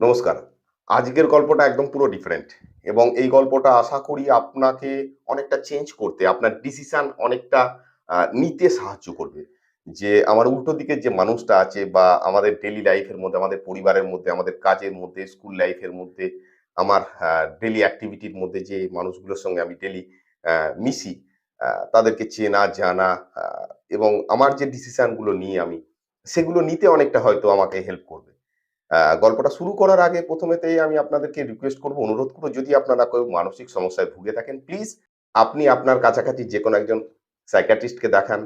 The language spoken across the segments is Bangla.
নমস্কার। আজকের গল্পটা একদম পুরো ডিফারেন্ট এবং এই গল্পটা আশা করি আপনাকে অনেকটা চেঞ্জ করতে, আপনার ডিসিশন অনেকটা নিতে সাহায্য করবে। যে আমার উল্টো দিকের যে মানুষটা আছে বা আমাদের ডেলি লাইফের মধ্যে, আমাদের পরিবারের মধ্যে, আমাদের কাজের মধ্যে স্কুল লাইফের মধ্যে, আমার ডেলি অ্যাক্টিভিটির মধ্যে যে মানুষগুলোর সঙ্গে আমি ডেলি মিশি তাদেরকে চেনা, জানা এবং আমার যে ডিসিশনগুলো নিয়ে আমি, সেগুলো নিতে অনেকটা হয়তো আমাকে হেল্প করবে। গল্পটা শুরু করার আগে প্রথমেতেই আমি আপনাদেরকে রিকোয়েস্ট করব, অনুরোধ করব, যদি আপনারা কেউ মানসিক সমস্যায় ভুগে থাকেন প্লিজ আপনি আপনার কাছাকাছি যে কোনো একজন সাইকাট্রিস্টকে দেখান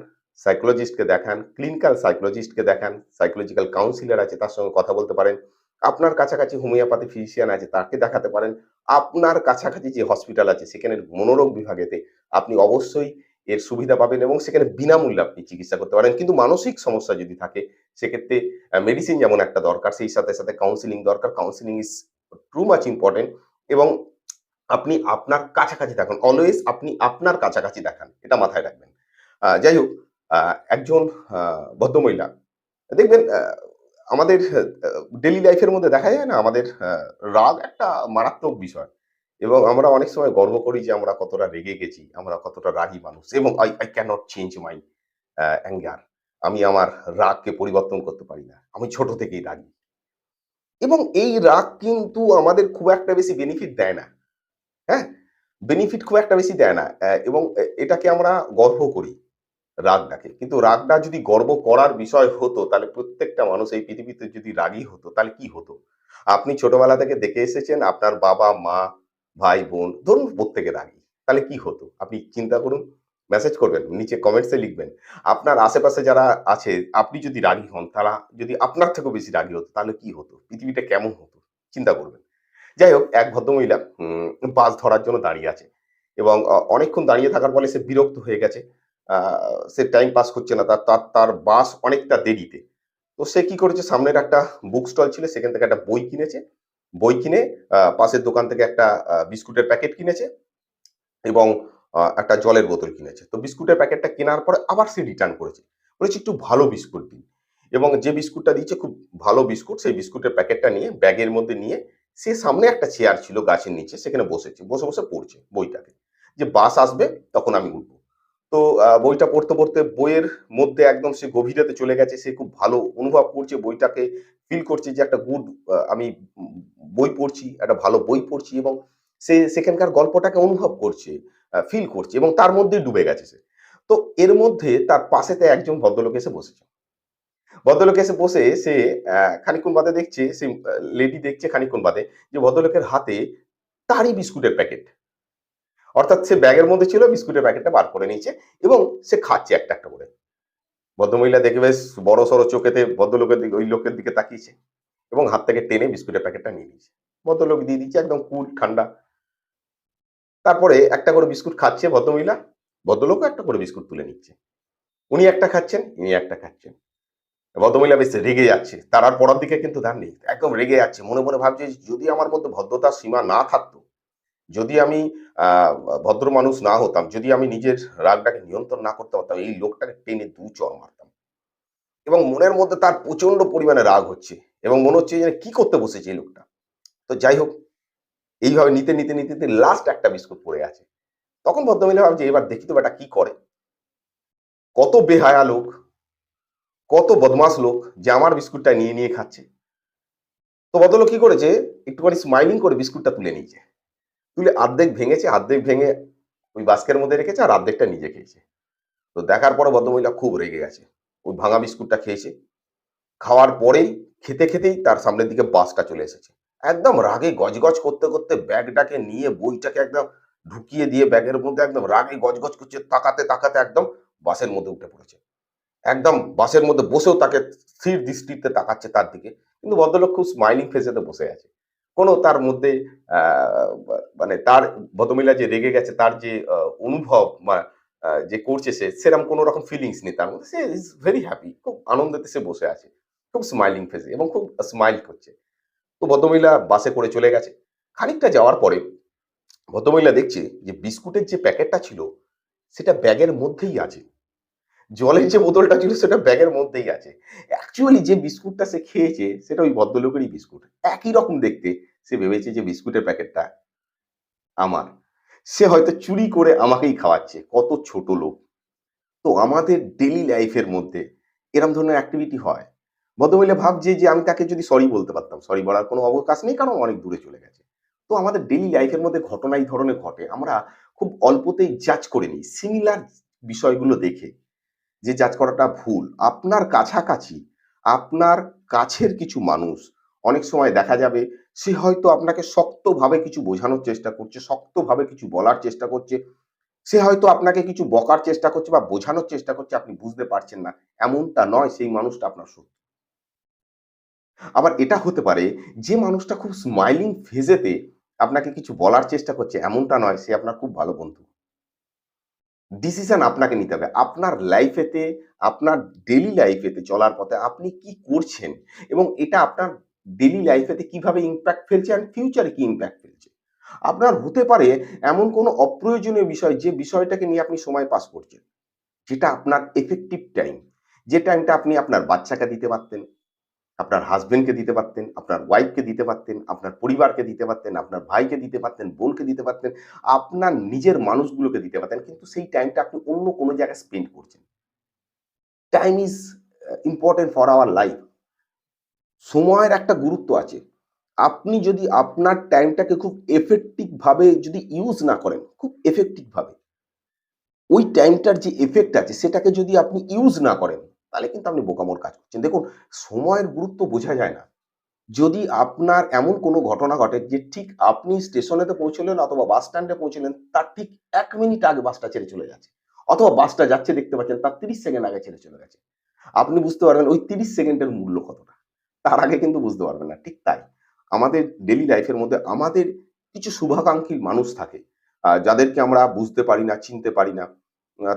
সাইকোলজিস্টকে দেখান ক্লিনিক্যাল সাইকোলজিস্টকে দেখান সাইকোলজিক্যাল কাউন্সিলর আছে তার সঙ্গে কথা বলতে পারেন, আপনার কাছাকাছি হোমিওপ্যাথি ফিজিশিয়ান আছে তাকে দেখাতে পারেন, আপনার কাছাকাছি যে হসপিটাল আছে সেখানে মনোরোগ বিভাগেতে আপনি অবশ্যই এর সুবিধা পাবেন এবং সেখানে বিনামূল্যে আপনি চিকিৎসা করতে পারেন। কিন্তু মানসিক সমস্যা যদি থাকে, সেক্ষেত্রে মেডিসিন যেমন একটা দরকার, সেই সাথে সাথে কাউন্সিলিং দরকার। Counselling is too much important এবং আপনি আপনার কাছাকাছি থাকুন। অলওয়েজ আপনি আপনার কাছাকাছি দেখান, এটা মাথায় রাখবেন। যাই হোক একজন ভদ্রমহিলা, দেখবেন আমাদের ডেলি লাইফের মধ্যে দেখা যায় না? আমাদের রাগ একটা মারাত্মক বিষয়। এবং আমরা অনেক সময় গর্ব করি যে আমরা কতটা রেগে গেছি, আমরা কতটা রাগী মানুষ এবং I I can't change my anger আমি আমার রাগকে পরিবর্তন করতে পারি না। আমি ছোট থেকেই রাগী। এবং এই রাগ কিন্তু আমাদের খুব একটা বেশি বেনিফিট দেয় না। হ্যাঁ? বেনিফিট খুব একটা বেশি দেয় না। এবং এটাকে আমরা গর্ব করি, রাগটাকে। কিন্তু রাগটা যদি গর্ব করার বিষয় হতো, তাহলে প্রত্যেকটা মানুষ এই পৃথিবীতে যদি রাগী হতো, তাহলে কি হতো? আপনি ছোটবেলা থেকে দেখে এসেছেন, আপনার বাবা, মা ভাই, বোন, ধরুন প্রত্যেকে রাগী তাহলে কি হতো? আপনি চিন্তা করুন মেসেজ করবেন, নিচে কমেন্টসে লিখবেন, আপনার আশেপাশে যারা আছে, আপনি যদি রাগী হন, তারা যদি আপনার থেকেও বেশি রাগী হতো, তাহলে কি হতো? পৃথিবীটা কেমন হতো? চিন্তা করবেন। যাই হোক, এক ভদ্রমহিলা বাস ধরার জন্য দাঁড়িয়ে আছে এবং অনেকক্ষণ দাঁড়িয়ে থাকার ফলে সে বিরক্ত হয়ে গেছে। সে টাইম পাস করছে না, তার তার বাস অনেকটা দেরিতে। তো সে কি করেছে? সামনের একটা বুক স্টল ছিল, সেখান থেকে একটা বই কিনেছে বই কিনে পাশের দোকান থেকে একটা বিস্কুটের প্যাকেট কিনেছে এবং একটা জলের বোতল কিনেছে। তো বিস্কুটের প্যাকেটটা কেনার পরে আবার সে রিটার্ন করেছে। বলেছে, একটু ভালো বিস্কুট দিন। এবং যে বিস্কুটটা দিচ্ছে খুব ভালো বিস্কুট, সেই বিস্কুটের প্যাকেটটা নিয়ে, ব্যাগের মধ্যে নিয়ে, সে সামনে একটা চেয়ার ছিল গাছের নিচে, সেখানে বসেছে, বসে বসে পড়ছে বইটাকে। যে বাস আসবে, তখন আমি উঠবো। তো বইটা পড়তে পড়তে বইয়ের মধ্যে একদম সে গভীরতে চলে গেছে সে খুব ভালো অনুভব করছে বইটাকে ফিল করছে যে একটা গুড আমি বই পড়ছি একটা ভালো বই পড়ছি এবং সে সেখানকার গল্পটাকে অনুভব করছে ফিল করছে এবং তার মধ্যে ডুবে গেছে সে। তো এর মধ্যে তার পাশেতে একজন ভদ্রলোক এসে বসেছে। ভদ্রলোক এসে বসে সে আহ, খানিকক্ষণ বাদে দেখছে সে লেডি দেখছে খানিকক্ষণ বাদে যে ভদ্রলোকের হাতে তারই বিস্কুটের প্যাকেট। অর্থাৎ সে ব্যাগের মধ্যে ছিল, বিস্কুটের প্যাকেটটা বার করে নিয়েছে এবং সে খাচ্ছে একটা একটা করে। ভদ্রমহিলা দেখে বেশ বড় সড়ো চোখেতে ভদ্রলোকের দিকে, ওই লোকের দিকে তাকিয়েছে এবং হাত থেকে টেনে বিস্কুটের প্যাকেটটা নিয়ে নিয়েছে। ভদ্রলোক দিয়ে দিচ্ছে একদম কুল, ঠান্ডা। তারপরে একটা করে বিস্কুট খাচ্ছে ভদ্রমহিলা, ভদ্রলোকও একটা করে বিস্কুট তুলে নিচ্ছে। উনি একটা খাচ্ছেন, ইনি একটা খাচ্ছেন। ভদ্রমহিলা বেশ রেগে যাচ্ছে। তার আর পড়ার দিকে কিন্তু ধ্যান নেই, একদম রেগে যাচ্ছে। মনে মনে ভাবছে, যদি আমার মধ্যে ভদ্রতার সীমা না থাকতো যদি আমি ভদ্র মানুষ না হতাম, যদি আমি নিজের রাগটাকে নিয়ন্ত্রণ না করতে পারতাম, এই লোকটাকে টেনে দু চর মারতাম। এবং মনের মধ্যে তার প্রচণ্ড পরিমাণে রাগ হচ্ছে এবং মনে হচ্ছে যে কি করতে বসেছে এই লোকটা। তো যাই হোক, এইভাবে নিতে নিতে নিতে নিতে লাস্ট একটা বিস্কুট পড়ে আছে। তখন ভদ্রমহিলা ভাবছে, এবার দেখি তো বেটা কি করে? কত বেহায়া লোক, কত বদমাস লোক যে আমার বিস্কুটটা নিয়ে নিয়ে খাচ্ছে। তো ভদ্রলোক কি করেছে? একটুখানি স্মাইলিং করে বিস্কুটটা তুলে নিয়েছে। তুলে আর্ধেক ভেঙেছে, আর্ধেক ভেঙে ওই বাস্কের মধ্যে রেখেছে আর অর্ধেকটা নিজে খেয়েছে। তো দেখার পরে ভদ্রমহিলা খুব রেগে গেছে। ওই ভাঙা বিস্কুটটা খেয়েছে। খাওয়ার পরেই খেতে খেতেই তার সামনের দিকে বাসটা চলে এসেছে। একদম রাগে গজগজ করতে করতে ব্যাগটাকে নিয়ে বইটাকে একদম ঢুকিয়ে দিয়ে ব্যাগের মধ্যে একদম রাগে গজগজ করছে, তাকাতে তাকাতে একদম বাসের মধ্যে উঠে পড়েছে। একদম বাসের মধ্যে বসেও তাকে স্থির দৃষ্টিতে তাকাচ্ছে তার দিকে। কিন্তু ভদ্রলোক খুব স্মাইলিং ফেসেতে বসে আছে। কোনো তার মধ্যে মানে তার ভদ্রমহিলা যে রেগে গেছে, তার যে অনুভব বা যে করছে সে সেরকম কোনো রকম ফিলিংস নেই তার মধ্যে। সে ইজ ভেরি হ্যাপি খুব আনন্দতে সে বসে আছে, খুব স্মাইলিং ফেসে এবং খুব স্মাইল করছে। তো ভদ্রমহিলা বাসে করে চলে গেছে। খানিকটা যাওয়ার পরে ভদ্রমহিলা দেখছে যে বিস্কুটের যে প্যাকেটটা ছিল, সেটা ব্যাগের মধ্যেই আছে। জলের যে বোতলটা ছিল সেটা ব্যাগের মধ্যেই আছে। অ্যাকচুয়ালি যে বিস্কুটটা সে খেয়েছে, সেটা ওই ভদ্রলোকেরই বিস্কুট। একই রকম দেখতে। সে ভেবেছে যে বিস্কুটের প্যাকেটটা আমার। সে হয়তো চুরি করে আমাকেই খাওয়াচ্ছে। কত ছোট লোক। তো আমাদের ডেলি লাইফের মধ্যে এরম ধরনের অ্যাক্টিভিটি হয়। ভদ্রমহিলা ভাবছে যে আমি তাকে যদি সরি বলতে পারতাম। সরি বলার কোনো অবকাশ নেই, কারণ অনেক দূরে চলে গেছে। তো আমাদের ডেইলি লাইফের মধ্যে ঘটনা এই ধরনের ঘটে। আমরা খুব অল্পতেই জাজ করে নিই। সিমিলার বিষয়গুলো দেখে যে জাজ করাটা ভুল। আপনার কাছাকাছি, আপনার কাছের কিছু মানুষ অনেক সময় দেখা যাবে সে হয়তো আপনাকে শক্তভাবে কিছু বোঝানোর চেষ্টা করছে, শক্তভাবে কিছু বলার চেষ্টা করছে। সে হয়তো আপনাকে কিছু বকার চেষ্টা করছে বা বোঝানোর চেষ্টা করছে আপনি বুঝতে পারছেন না। এমনটা নয় সেই মানুষটা আপনার শত্রু। আবার এটা হতে পারে যে মানুষটা খুব স্মাইলিং ফেজেতে আপনাকে কিছু বলার চেষ্টা করছে এমনটা নয় সে আপনার খুব ভালো বন্ধু। ডিসিশন আপনাকে নিতে হবে। আপনার লাইফেতে, আপনার ডেইলি লাইফেতে চলার পথে আপনি কি করছেন এবং এটা আপনার ডেইলি লাইফেতে কীভাবে ইম্প্যাক্ট ফেলছে অ্যান্ড ফিউচারে কি ইমপ্যাক্ট ফেলছে। আপনার হতে পারে এমন কোনো অপ্রয়োজনীয় বিষয় যে বিষয়টাকে নিয়ে আপনি সময় পাস করছেন। যেটা আপনার এফেক্টিভ টাইম। যে টাইমটা আপনি আপনার বাচ্চাকে দিতে পারতেন, আপনার হাজবেন্ডকে দিতে পারতেন, আপনার ওয়াইফকে দিতে পারতেন, আপনার পরিবারকে দিতে পারতেন, আপনার ভাইকে দিতে পারতেন, বোনকে দিতে পারতেন, আপনার নিজের মানুষগুলোকে দিতে পারতেন। কিন্তু সেই টাইমটা আপনি অন্য কোনো জায়গায় স্পেন্ড করছেন। Time is important for our life. সময়ের একটা গুরুত্ব আছে। আপনি যদি আপনার টাইমটাকে খুব এফেক্টিভভাবে যদি ইউজ না করেন, খুব এফেক্টিভভাবে ওই টাইমটার যে এফেক্ট আছে সেটাকে যদি আপনি ইউজ না করেন, তাহলে কিন্তু আপনি বোকামোর কাজ করছেন। দেখুন সময়ের গুরুত্ব বোঝা যায় না। যদি আপনার এমন কোনো ঘটনা ঘটে যে ঠিক আপনি স্টেশনেতে পৌঁছলেন অথবা বাস স্ট্যান্ডে পৌঁছলেন তার ঠিক এক মিনিট আগে বাসটা ছেড়ে চলে যাচ্ছে। অথবা বাসটা যাচ্ছে দেখতে পাচ্ছেন তার ৩০ সেকেন্ড আগে ছেড়ে চলে গেছে। আপনি বুঝতে পারবেন ওই ৩০ সেকেন্ডের মূল্য কতটা। তার আগে কিন্তু বুঝতে পারবেন না। ঠিক তাই। আমাদের ডেইলি লাইফের মধ্যে আমাদের কিছু শুভাকাঙ্ক্ষী মানুষ থাকে। যাদেরকে আমরা বুঝতে পারি না, চিনতে পারি না।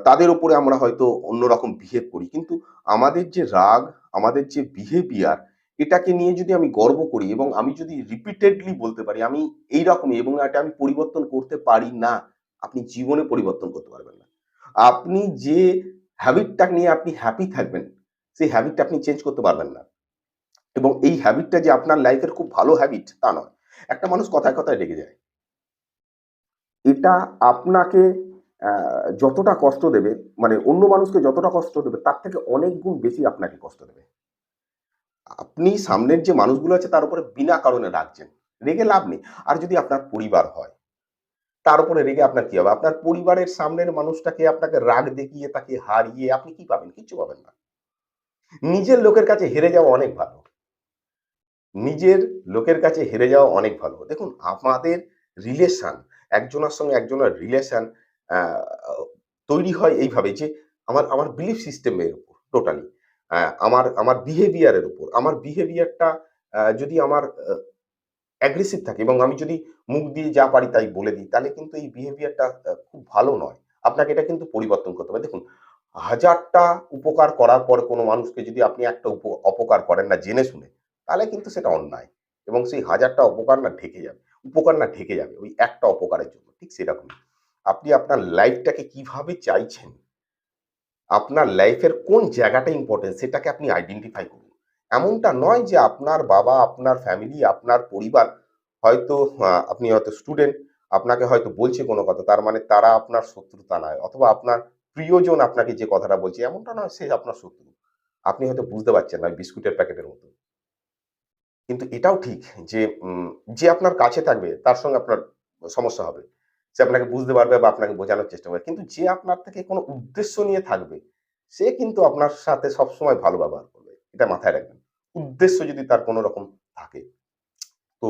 তাদের উপরে আমরা হয়তো অন্যরকম বিহেভ করি। কিন্তু আমাদের যে রাগ, আমাদের যে বিহেভিয়ার এটাকে নিয়ে যদি আমি গর্ব করি এবং আমি যদি রিপিটেডলি বলতে পারি আমি এইরকমই এবং এটা আমি পরিবর্তন করতে পারি না, আপনি জীবনে পরিবর্তন করতে পারবেন না। আপনি যে হ্যাবিটটা নিয়ে আপনি হ্যাপি থাকবেন, সেই হ্যাবিটটা আপনি চেঞ্জ করতে পারবেন না। এবং এই হ্যাবিটটা যে আপনার লাইফের খুব ভালো হ্যাবিট তা নয়। একটা মানুষ কথায়, কথায় রেগে যায়। এটা আপনাকে যতটা কষ্ট দেবে মানে অন্য মানুষকে যতটা কষ্ট দেবে তার থেকে অনেক গুণ বেশি আপনাকে কষ্ট দেবে। আপনি সামনের যে মানুষগুলো আছে তার উপরে বিনা কারণে রাখছেন রেগে লাভ নেই। আর যদি আপনার পরিবার হয়, তার উপরে রেগে আপনার কি হবে? আপনার পরিবারের সামনের মানুষটাকে আপনাকে রাগ দেখিয়ে তাকে হারিয়ে আপনি কি পাবেন? কিচ্ছু পাবেন না। নিজের লোকের কাছে হেরে যাওয়া অনেক ভালো। নিজের লোকের কাছে হেরে যাওয়া অনেক ভালো। দেখুন আমাদের রিলেশন একজনের সঙ্গে একজনের রিলেশন তৈরি হয় এইভাবে যে আমার আমার বিলিফ সিস্টেমের উপর টোটালি। আমার আমার বিহেভিয়ারের উপর। আমার বিহেভিয়ারটা যদি আমার অ্যাগ্রেসিভ থাকে এবং আমি যদি মুখ দিয়ে যা পারি তাই বলে দিই, তাহলে কিন্তু এই বিহেভিয়ারটা খুব ভালো নয়। আপনাকে এটা কিন্তু পরিবর্তন করতে হবে। দেখুন, হাজারটা উপকার করার পর কোনো মানুষকে যদি আপনি একটা অপকার করেন না জেনে শুনে, তাহলে কিন্তু সেটা অন্যায়। এবং সেই হাজারটা অপকার না ঢেকে যাবে। উপকার না ঢেকে যাবে ওই একটা অপকারের জন্য। ঠিক সেরকমই। আপনি আপনার লাইফটাকে কীভাবে চাইছেন? আপনার লাইফের কোন জায়গাটা ইম্পোর্টেন্ট সেটাকে আপনি আইডেন্টিফাই করুন। এমনটা নয় যে আপনার বাবা, আপনার ফ্যামিলি, আপনার পরিবার হয়তো আপনি হয়তো স্টুডেন্ট, আপনাকে হয়তো বলছে কোনো কথা তার মানে তারা আপনার শত্রু তা নয়। অথবা আপনার প্রিয়জন আপনাকে যে কথাটা বলছে এমনটা নয় সে আপনার শত্রু। আপনি হয়তো বুঝতে পারছেন না বিস্কুটের প্যাকেটের মতো। কিন্তু এটাও ঠিক যে যে আপনার কাছে থাকবে তার সঙ্গে আপনার সমস্যা হবে। সে আপনাকে বুঝতে পারবে বা আপনাকে বোঝানোর চেষ্টা করবে। কিন্তু যে আপনার থেকে কোনো উদ্দেশ্য নিয়ে থাকবে, সে কিন্তু আপনার সাথে সবসময় ভালো ব্যবহার করবে। এটা মাথায় রাখবেন। উদ্দেশ্য যদি তার কোনো রকম থাকে। তো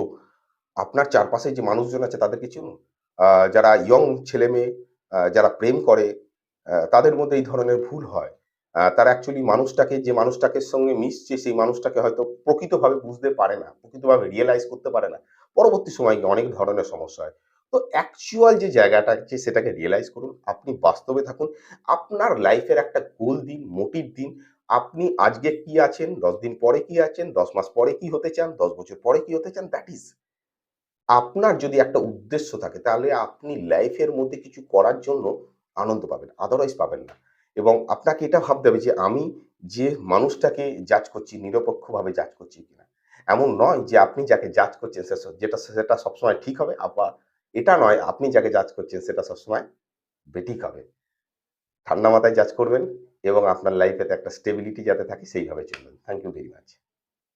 আপনার চারপাশে যে মানুষজন আছে তাদেরকে চিনুন। যারা ইয়ং ছেলে মেয়ে যারা প্রেম করে তাদের মধ্যে এই ধরনের ভুল হয়। তারা অ্যাকচুয়ালি মানুষটাকে যে মানুষটাকে সঙ্গে মিশছে সেই মানুষটাকে হয়তো প্রকৃতভাবে বুঝতে পারে না। প্রকৃতভাবে রিয়েলাইজ করতে পারে না। পরবর্তী সময় গিয়ে অনেক ধরনের সমস্যা হয়। তো অ্যাকচুয়াল যে জায়গাটা আছে সেটাকে রিয়েলাইজ করুন। আপনি বাস্তবে থাকুন। আপনার লাইফের একটা গোল দিন, মোটিভ দিন। আপনি আজকে কি আছেন, ১০ দিন পরে কি আছেন, ১০ মাস পরে কি হতে চান, ১০ বছর পরে কি হতে চান দ্যাট ইজ আপনার যদি একটা উদ্দেশ্য থাকে তাহলে আপনি লাইফের মধ্যে কিছু করার জন্য আনন্দ পাবেন। আদারওয়াইজ পাবেন না। এবং আপনাকে এটা ভাবতে হবে যে আমি যে মানুষটাকে জাজ করছি নিরপেক্ষভাবে জাজ করছি কিনা এমন নয় যে আপনি যাকে জাজ করছেন যেটা সেটা সবসময় ঠিক হবে আবার এটা নয়, আপনি যাকে জাজ করছেন সেটা সবসময় বেঠিক হবে। ঠান্ডা মাথায় জাজ করবেন এবং আপনার লাইফেতে একটা স্টেবিলিটি যাতে থাকে সেইভাবে চলবেন। Thank you very much